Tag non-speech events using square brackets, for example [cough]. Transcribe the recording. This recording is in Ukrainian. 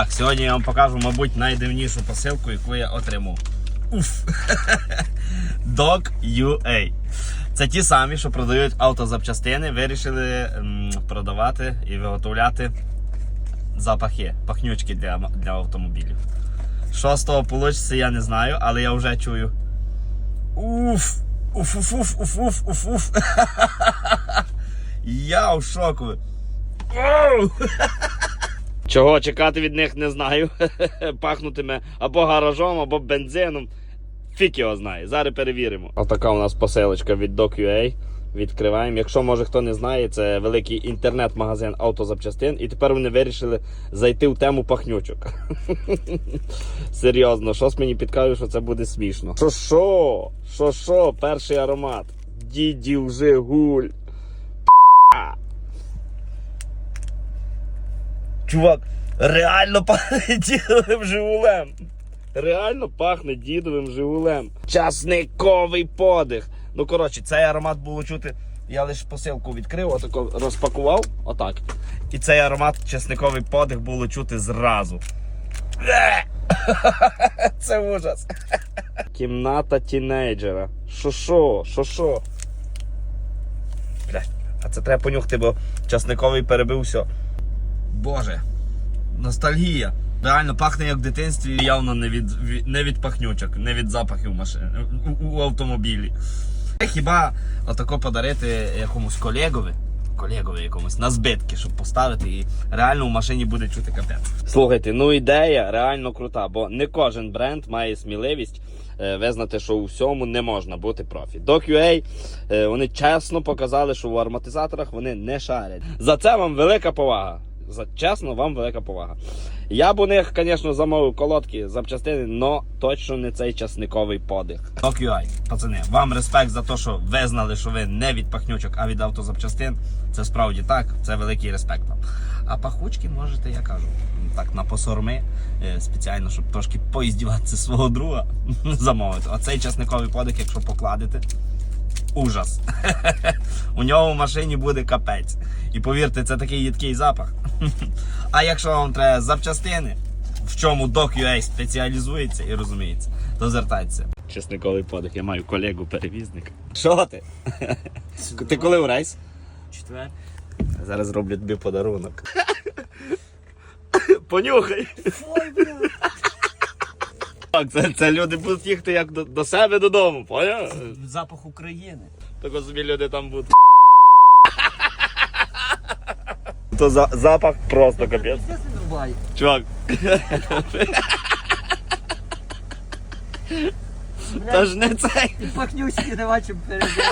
Так, сьогодні я вам покажу, мабуть, найдивнішу посилку, яку я отримав. Уф! [laughs] Dog UA. Це ті самі, що продають автозапчастини, вирішили продавати і виготовляти запахи, пахнючки для, для автомобілів. Що з того вийде, я не знаю, але я вже чую. Уф! Уф, уф, уф, уф, уф, уф, уф. [laughs] Я в шоку. Оу! [laughs] Чого чекати від них не знаю. [laughs] Пахнутиме або гаражом, або бензином. Фік його знає. Зараз перевіримо. Отака у нас посилочка від DocUA. Відкриваємо. Якщо може хто не знає, це великий інтернет-магазин автозапчастин. І тепер вони вирішили зайти в тему пахнючок. [laughs] Серйозно, щось мені підкаже, що це буде смішно. Що що? Що що? Перший аромат. Дідів Жигуль. П***а. Чувак, реально пахне дідовим Жигулем. Реально пахне дідовим Жигулем. Часниковий подих. Ну, коротше, цей аромат було чути. Я лише посилку відкрив, отако розпакував, отак. І цей аромат чесниковий подих було чути зразу. [laughs] Це ужас. Кімната тінейджера. Шо шо, шо шо. Блядь, а це треба понюхати, бо часниковий перебив все. Боже, ностальгія. Реально пахне як в дитинстві, явно не від, не від пахнючок, не від запахів машин у, у автомобілі. Хіба отако подарити якомусь колегові, колегові якомусь на збитки, щоб поставити і реально в машині буде чути капець. Слухайте, ну ідея реально крута, бо не кожен бренд має сміливість е, визнати, що у всьому не можна бути профі. DocUA, е, вони чесно показали, що в ароматизаторах вони не шарять. За це вам велика повага. За чесно, вам велика повага. Я б у них, звісно, замовив колодки запчастини, але точно не цей часниковий подих. DocUI, пацани, вам респект за те, що визнали, що ви не від пахнючок, а від автозапчастин. Це справді так, це великий респект вам. А пахучки можете, я кажу, так на посорми, е, спеціально, щоб трошки поіздіватися свого друга, [laughs] замовити. Оцей часниковий подих, якщо покладете, ужас. [laughs] У нього в машині буде капець. І повірте, це такий їдкий запах. [laughs] А якщо вам треба запчастини, в чому DocUA спеціалізується і розуміється, то звертайтеся. Чесниковий подих, я маю колегу перевізник. Що ти? [laughs] Ти коли в рейс? Четвер. Зараз зроблю тобі подарунок. Понюхай. Ой. Так, це, це люди будуть їхати як до, до себе додому, поняв? Запах України. Так собі люди там будуть. [laughs] То за, запах просто капець. Чувак, [laughs] та ж не цей. І не бачимо перебити.